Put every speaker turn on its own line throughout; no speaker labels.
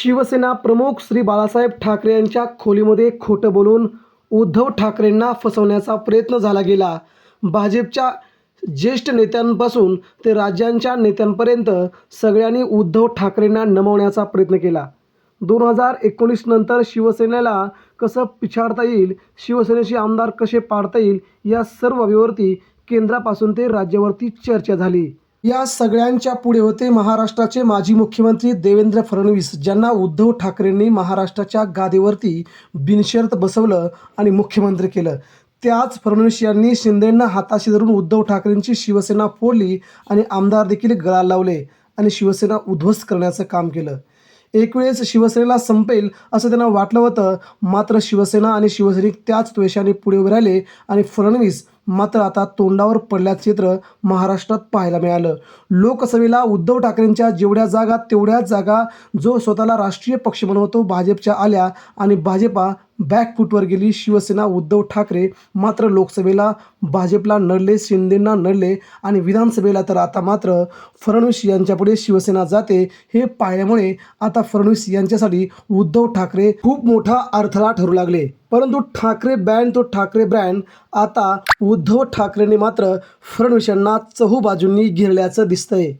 शिवसेना प्रमुख श्री बाळासाहेब ठाकरे यांच्या खोलीमध्ये खोटं बोलून उद्धव ठाकरेंना फसवण्याचा प्रयत्न झाला गेला. भाजपच्या ज्येष्ठ नेत्यांपासून ते राज्यांच्या नेत्यांपर्यंत सगळ्यांनी उद्धव ठाकरेंना नमवण्याचा प्रयत्न केला. दोन हजार एकोणीस नंतर शिवसेनेला कसं पिछाडता येईल शिवसेनेचे आमदार कसे पाडता येईल या सर्व बाबीवरती केंद्रापासून ते राज्यावरती चर्चा झाली. या सगळ्यांच्या पुढे होते महाराष्ट्राचे माजी मुख्यमंत्री देवेंद्र फडणवीस ज्यांना उद्धव ठाकरेंनी महाराष्ट्राच्या गादीवरती बिनशर्त बसवलं आणि मुख्यमंत्री केलं. त्याच फडणवीस यांनी शिंदेंना हाताशी धरून उद्धव ठाकरेंची शिवसेना फोडली आणि आमदार देखील गळा लावले आणि शिवसेना उद्ध्वस्त करण्याचं काम केलं. एक वेळेस शिवसेनेला संपेल असं त्यांना वाटलं होतं मात्र शिवसेना आणि शिवसैनिक त्याच द्वेषाने पुढे उभे राहिले आणि फडणवीस मात्र आता तोंडावर पडल्याचं चित्र महाराष्ट्रात पाहायला मिळालं. लोकसभेला उद्धव ठाकरेंच्या जेवढ्या जागा तेवढ्याच जागा जो स्वतःला राष्ट्रीय पक्ष बनवतो भाजपच्या आल्या आणि भाजपा बॅकफूटवर गेली. शिवसेना उद्धव ठाकरे मात्र लोकसभेला भाजपला नडले शिंदेंना नडले आणि विधानसभेला तर आता मात्र फडणवीस यांच्यापुढे शिवसेना जाते. हे पाहिल्यामुळे आता फडणवीस यांच्यासाठी उद्धव ठाकरे खूप मोठा अडथळा ठरू लागले. परंतु ठाकरे बँड तो ठाकरे ब्रँड. आता उद्धव ठाकरेंनी मात्र फडणवीस यांना चहूबाजूंनी घेरल्याचं दिसतंय.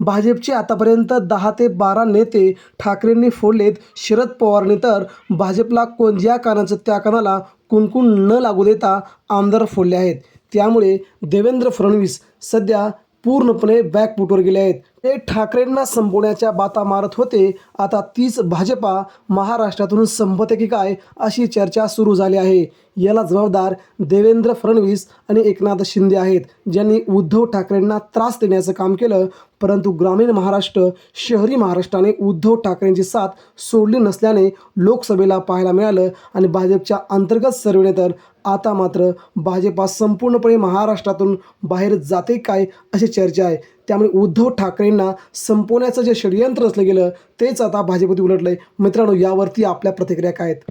भाजपचे आतापर्यंत दहा ते बारा नेते ठाकरेंनी फोडलेत. शरद पवारने तर भाजपला कोणत्या कानाचं त्या कानाला कुणकुण न लागू देता आमदार फोडले आहेत. त्यामुळे देवेंद्र फडणवीस सध्या पूर्णपणे बॅकफुटवर गेले आहेत. ते ठाकरेंना संपवण्याच्या बाता मारत होते. आता तीच भाजपा महाराष्ट्रातून संपते की काय अशी चर्चा सुरू झाली आहे. याला जबाबदार देवेंद्र फडणवीस आणि एकनाथ शिंदे आहेत ज्यांनी उद्धव ठाकरेंना त्रास देण्याचं काम केलं. परंतु ग्रामीण महाराष्ट्र शहरी महाराष्ट्राने उद्धव ठाकरेंची साथ सोडली नसल्याने लोकसभेला पाहायला मिळालं आणि भाजपच्या अंतर्गत सर्वेने तर आता मात्र भाजपा संपूर्णपणे महाराष्ट्रातून बाहेर जाते काय अशी चर्चा आहे. त्यामुळे उद्धव ठाकरेंना संपवण्याचं जे षडयंत्र असलं गेलं तेच आता भाजपती उलटलं आहे मित्रांनो यावरती आपल्या प्रतिक्रिया काय आहेत?